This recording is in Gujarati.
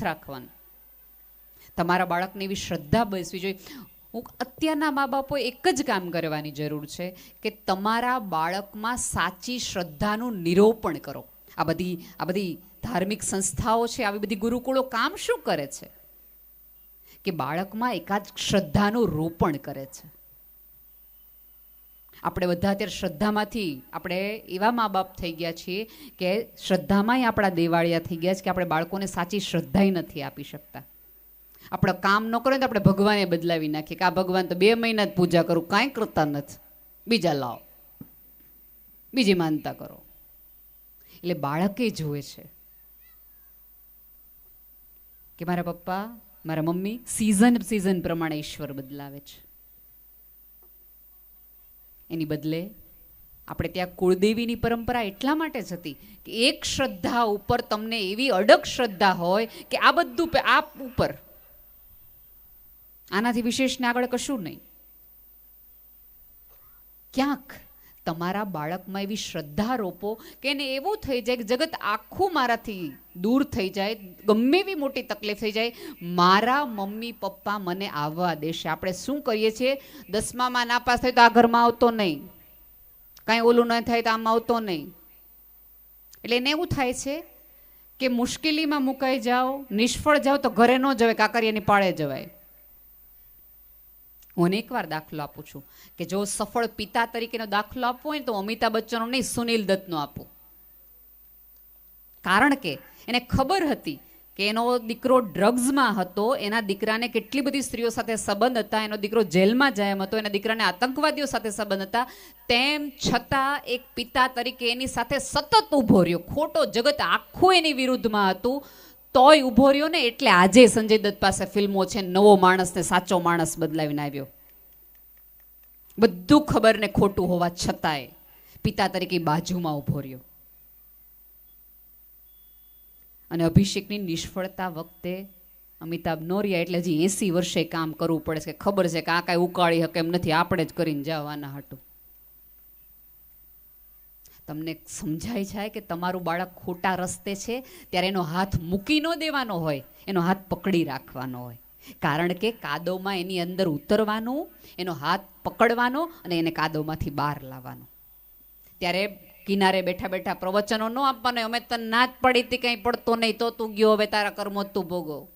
રાખવાનું. તમારા બાળકને એવી શ્રદ્ધા બેસવી જોઈએ. હું અત્યારના મા બાપો એક જ કામ કરવાની જરૂર છે કે તમારા બાળકમાં સાચી શ્રદ્ધાનું નિરૂપણ કરો. આ બધી આ બધી ધાર્મિક સંસ્થાઓ છે, આવી બધી ગુરુકુળો કામ શું કરે છે? કે બાળકમાં એકાદ શ્રદ્ધાનું રોપણ કરે છે. આપણે બધા અત્યારે શ્રદ્ધામાંથી આપણે એવા મા બાપ થઈ ગયા છીએ કે શ્રદ્ધામાંય આપણા દેવાળિયા થઈ ગયા છે કે આપણે બાળકોને સાચી શ્રદ્ધાય નથી આપી શકતા. આપણે કામ ન કરો તો આપણે ભગવાને બદલાવી નાખીએ કે આ ભગવાન તો બે મહિના જ પૂજા કરું, કાંઈ કરતા નથી. બીજા લાવો. બીજી માનતા કરો. એટલે બાળકે જુએ છે કે મારા પપ્પા, મારા મમ્મી સિઝન સિઝન પ્રમાણે ઈશ્વર બદલાવે છે. એની બદલે આપણે ત્યાં કુળદેવીની પરંપરા એટલા માટે જ હતી કે એક શ્રદ્ધા ઉપર તમને એવી અડગ શ્રદ્ધા હોય કે આ બધું આ ઉપર. આનાથી વિશેષને આગળ કશું નહીં. ક્યાંક તમારા બાળકમાં એવી શ્રદ્ધા રોપો કે એને એવું થઈ જાય કે જગત આખું મારાથી દૂર થઈ જાય, ગમે એવી મોટી તકલીફ થઈ જાય, મારા મમ્મી પપ્પા મને આવવા દેશે. આપણે શું કરીએ છીએ? દસમામાં નાપાસ થાય તો આ ઘરમાં આવતો નહીં. કાંઈ ઓલું ન થાય તો આમ આવતો નહીં. એટલે એને એવું થાય છે કે મુશ્કેલીમાં મુકાઈ જાઓ, નિષ્ફળ જાઓ તો ઘરે ન જવાય, કાકરિયાની પાળે જવાય. હું એકવાર દાખલો આપું છું કે જો સફળ પિતા તરીકેનો દાખલો આપવો હોય તો અમિતાભ બચ્ચનનો નહીં સુનિલ દત્તનો આપું. કારણ કે એને ખબર હતી કે એનો દીકરો ડ્રગ્સમાં હતો, એના દીકરાને કેટલી બધી સ્ત્રીઓ સાથે સંબંધ હતા, એનો દીકરો જેલમાં જાય એમ હતો, એના દીકરાને આતંકવાદીઓ સાથે સંબંધ હતા, તેમ છતાં એક પિતા તરીકે એની સાથે સતત ઊભો રહ્યો. ખોટો જગત આખું એની વિરુદ્ધમાં હતું. તોય ઊભો રહ્યો ને એટલે આજે સંજય દત્ત પાસે ફિલ્મો છે, નવો માણસ ને સાચો માણસ બદલાવીને આવ્યો. બધું ખબર ને ખોટું હોવા છતાંય પિતા તરીકે બાજુમાં ઊભો રહ્યો. અને અભિષેકની નિષ્ફળતા વખતે અમિતાભ નોરિયા એટલે હજી એસી વર્ષે કામ કરવું પડે છે ખબર છે કે આ કાંઈ ઉકાળી શકે એમ નથી, આપણે જ કરીને જવાના હાટું. તમને સમજાય જાય કે તમારું બાળક ખોટા રસ્તે છે, ત્યારે એનો હાથ મૂકી ન દેવાનો હોય, એનો હાથ પકડી રાખવાનો હોય. કારણ કે કાદવમાં એની અંદર ઉતરવાનું, એનો હાથ પકડવાનો અને એને કાદવમાંથી બહાર લાવવાનો. ત્યારે કિનારે બેઠા બેઠા પ્રવચનો ન આપવાનો, અમે તને ના જ પડી હતી, કંઈ પડતો નહીં, તો તું ગયો, હવે તારા કર્મો તું ભોગવ.